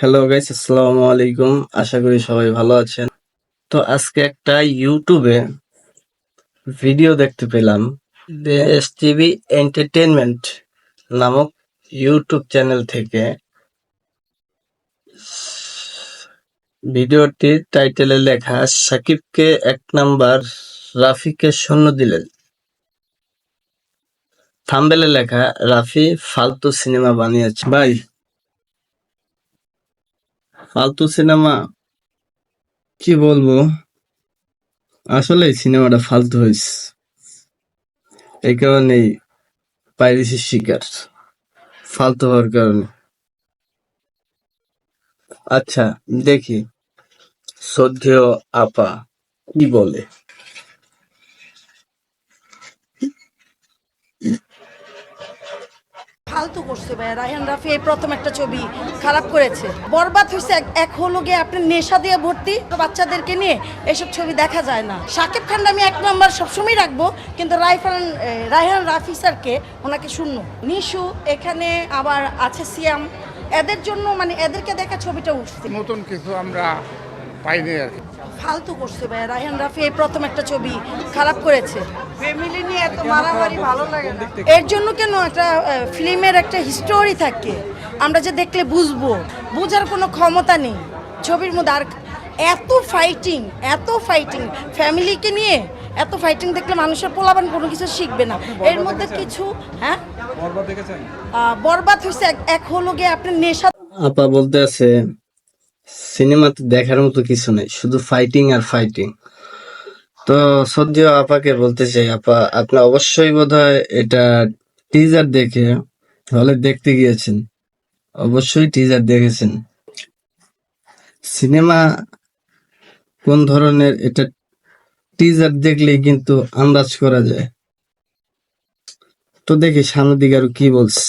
Hello guys আসসালামু আলাইকুম আশা করি সবাই ভালো আছেন তো আজকে একটা ইউটিউবে ভিডিও দেখতে পেলাম দেশ টিভি এন্টারটেনমেন্ট নামক ইউটিউব চ্যানেল থেকে ভিডিওটির টাইটেলে লেখা সাকিবকে এক নাম্বার রাফিকে শূন্য দিলেন থাম্বেলে লেখা রাফি ফালতু সিনেমা বানিয়েছে ভাই ফালতু সিনেমা? কি বলব? আসলে সিনেমাটা ফালতু হয়েছে এই কারণেই পাইরেসির শিকার। ফালতু হওয়ার কারণে। আচ্ছা দেখি। শ্রদ্ধেয় আপা কি বলে? ফালতু করছে ভাই রায়হান রাফি এই প্রথম একটা ছবি খারাপ করেছে। বরবাদ হয়েছে এক- হলো গিয়ে আপনি নেশা দিয়ে ভর্তি বাচ্চাদেরকে নিয়ে এসব ছবি দেখা যায় না। শাকিব খান আমি এক নম্বর সবসময় রাখব কিন্তু রাইফান রায়হান রাফি স্যারকে ওনাকে শূন্য। নিশু এখানে আবার আছে সিয়াম। এদের জন্য মানে এদেরকে দেখা ছবিটা উঠছে। নতুন কিছু আমরা পাইনি আর ফালতু করছে ভাই রায়হান রাফি এই প্রথম একটা ছবি খারাপ করেছে। ফ্যামিলি নিয়ে এত মারামারি ভালো লাগে না। এর জন্য কেন একটা ফিল্মের একটা হিস্টোরি থাকে? আমরা যে দেখলে বুঝব। বোঝার কোনো ক্ষমতা নেই। ছবির মধ্যে আর এত ফাইটিং এত ফাইটিং ফ্যামিলিকে নিয়ে এত ফাইটিং দেখলে মানুষের পোলাবান কোনো কিছু শিখবে না। এর মধ্যে কিছু হ্যাঁ? আহ, বরবাদ হয়েছে এক- এক হলো গিয়ে আপনি নেশা। আপা বলতে আছে সিনেমাতে দেখার মতো কিছু নেই। শুধু ফাইটিং আর ফাইটিং তো সদ্য আপাকে বলতে চাই, আপা, আপনি অবশ্যই বোধহয় এটা টিজার দেখে হলে দেখতে গিয়েছেন। অবশ্যই টিজার দেখেছেন। সিনেমা কোন ধরনের এটা টিজার দেখলেই কিন্তু আন্দাজ করা যায়। তো দেখি সামনের আরও কি বলছে।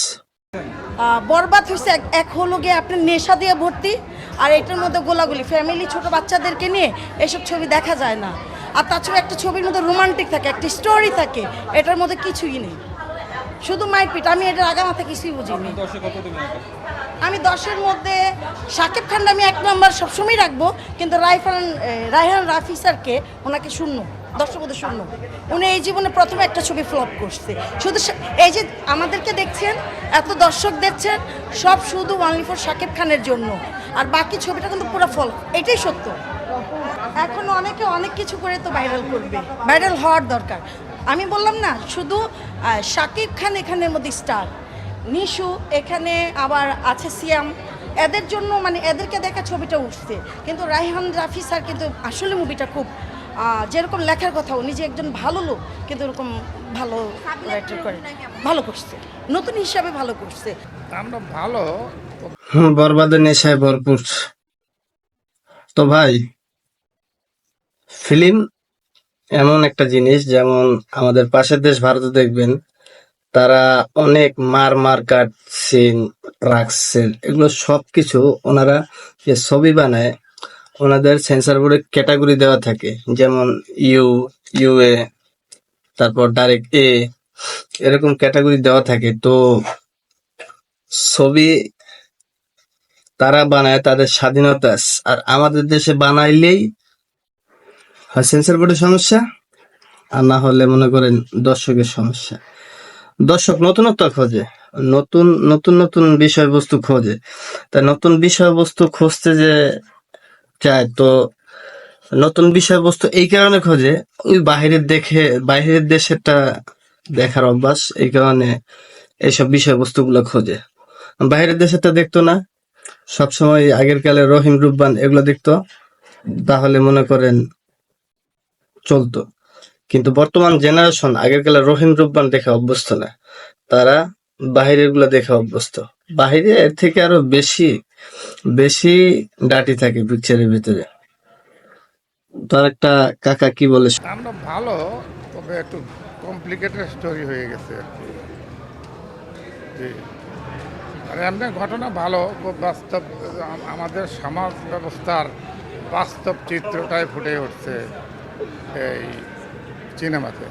বরবাদ হয়েছে এক হলো গিয়ে আপনি নেশা দিয়ে ভর্তি, আর এটার মধ্যে গোলাগুলি। ফ্যামিলি ছোট বাচ্চাদেরকে নিয়ে এসব ছবি দেখা যায় না। আর তাছাড়া একটা ছবির মধ্যে রোমান্টিক থাকে একটা স্টোরি থাকে এটার মধ্যে কিছুই নেই। শুধু মারপিট আমি এটার আগামাথা কিছুই বুঝিনি। আমি দশের মধ্যে শাকিব খান আমি এক নম্বর সবসময় রাখব কিন্তু রাইফান রায়হান রাফি স্যারকে ওনাকে শূন্য দশের মধ্যে শূন্য। উনি এই জীবনে প্রথমে একটা ছবি ফ্লপ করছে। শুধু এই যে আমাদেরকে দেখছেন এত দর্শক দেখছেন সব শুধু ওনলি ফর শাকিব খানের জন্য। আর বাকি ছবিটা কিন্তু পুরো ফল এটাই সত্য। এখন অনেকে অনেক কিছু করে তো ভাইরাল করবে। ভাইরাল হওয়ার দরকার। আমি বললাম না শুধু শাকিব খান এখানের মধ্যে স্টার নিশু এখানে আবার আছে সিয়াম। এদের জন্য মানে এদেরকে দেখা ছবিটা উঠছে। কিন্তু রাইহান রাফি স্যার কিন্তু আসলে মুভিটা খুব যেরকম লেখার কথা উনি যে একজন ভালো লোক কিন্তু এরকম ভালো রাইটার করে। ভালো করছে। নতুন হিসাবে ভালো করছে। আমরা ভালো। বরবাদের নেশায় ভরপুর। তো ভাই ফিল্ম এমন একটা জিনিস, যেমন আমাদের পাশের দেশ ভারতে দেখবেন, তারা অনেক মার মার কাট সিন রাখছে এগুলো সব কিছু ওনারা যে ছবি বানায়, ওনাদের সেন্সার বোর্ডে ক্যাটাগরি দেওয়া থাকে। যেমন ইউ ইউ এ তারপর ডাইরেক্ট এ, এরকম ক্যাটাগরি দেওয়া থাকে। তো ছবি তারা বানায় তাদের স্বাধীনতা, আর আমাদের দেশে বানাইলেই হয় সেন্সর বোর্ডের সমস্যা? আর না হলে মনে করেন দর্শকের সমস্যা। দর্শক নতুনত্ব খোঁজে। নতুন নতুন নতুন বিষয়বস্তু খোঁজে। তাই নতুন বিষয়বস্তু খুঁজতে যে চায়, তো নতুন বিষয়বস্তু এই কারণে খোঁজে, ওই বাহিরের দেখে, বাহিরের দেশেরটা দেখার অভ্যাস, এই কারণে এইসব বিষয়বস্তুগুলো খোঁজে। বাইরের দেশেরটা দেখতো না। সবসময় আগের কালে রহিম রুব্বান এগুলো দেখতো। তাহলে মনে করেন চলতো। কিন্তু বর্তমান জেনারেশন আগের কালে রহিম রুব্বান দেখে অভ্যস্ত না। তারা বাহিরেরগুলো দেখে অভ্যস্ত। বাহিরে এর থেকে আরও বেশি বেশি ডাটি থাকে পিকচারের ভিতরে। তার একটা কাকা কি বলে? আমরা ভালো, তবে একটু কমপ্লিকেটেড স্টোরি হয়ে গেছে আর এমনি ঘটনা ভালো, খুব বাস্তব আমাদের সমাজ ব্যবস্থার বাস্তব চিত্রটাই ফুটে উঠছে। এই সিনেমাতে।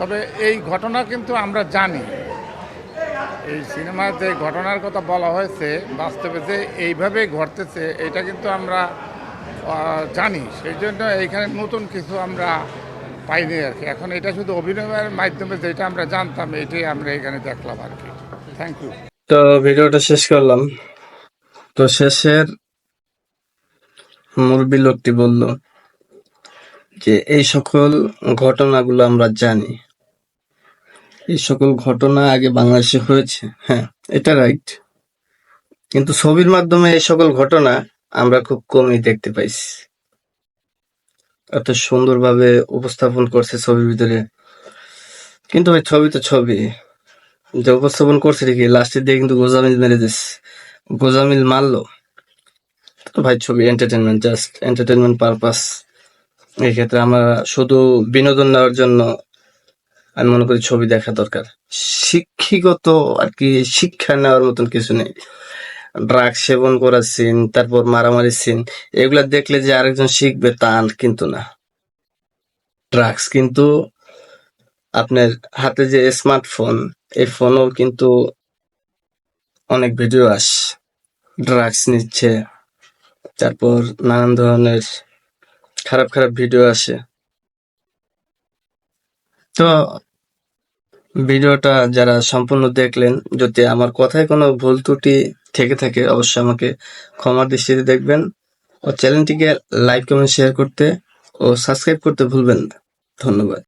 তবে এই ঘটনা কিন্তু আমরা জানি। এই সিনেমায় যে ঘটনার কথা বলা হয়েছে, বাস্তবে যে এইভাবে ঘটতেছে, এটা কিন্তু আমরা জানি। সেই জন্য এইখানে নতুন কিছু আমরা পাইনি আর কি। এখন এটা শুধু অভিনয়ের মাধ্যমে যেটা আমরা জানতাম, এটাই আমরা এখানে দেখলাম আর কি। থ্যাংক ইউ তো ভিডিওটা শেষ করলাম। তো শেষের মুরব্বী লোকটি বলল যে এই সকল ঘটনাগুলো আমরা জানি। এই সকল ঘটনা আগে বাংলাদেশে হয়েছে হ্যাঁ এটা রাইট কিন্তু ছবির মাধ্যমে এই সকল ঘটনা আমরা খুব কমই দেখতে পাইছি। এত সুন্দরভাবে উপস্থাপন করছে ছবির ভিতরে। কিন্তু ভাই, ছবি তো ছবি। যে উপস্থাপন করছে ঠিকই লাস্টের দিয়ে কিন্তু গোজামিল মেরে দিচ্ছে গোজামিল মারলো। ভাই, ছবি এন্টারটেনমেন্ট জাস্ট এন্টারটেনমেন্ট পারপাস এই ক্ষেত্রে আমরা শুধু বিনোদন নেওয়ার জন্য আমি মনে করি ছবি দেখা দরকার। শিক্ষিগত আর কি শিক্ষা নেওয়ার মতন কিছু নেই। ড্রাগ সেবন করার সিন তারপর মারামারি সিন এগুলা দেখলে যে আরেকজন শিখবে তা কিন্তু না। ড্রাগস কিন্তু আপনার হাতে যে স্মার্টফোন এই ফোনও কিন্তু অনেক ভিডিও আস ড্রাগস নিচ্ছে, তারপর নানান ধরনের খারাপ খারাপ ভিডিও আসে। তো ভিডিওটা যারা সম্পূর্ণ দেখলেন, যদি আমার কথায় কোনো ভুল ত্রুটি থেকে থাকে, অবশ্যই আমাকে ক্ষমা দৃষ্টিতে দেখবেন ও চ্যানেলটিকে লাইক, কমেন্ট, শেয়ার করতে ও সাবস্ক্রাইব করতে ভুলবেন না। ধন্যবাদ।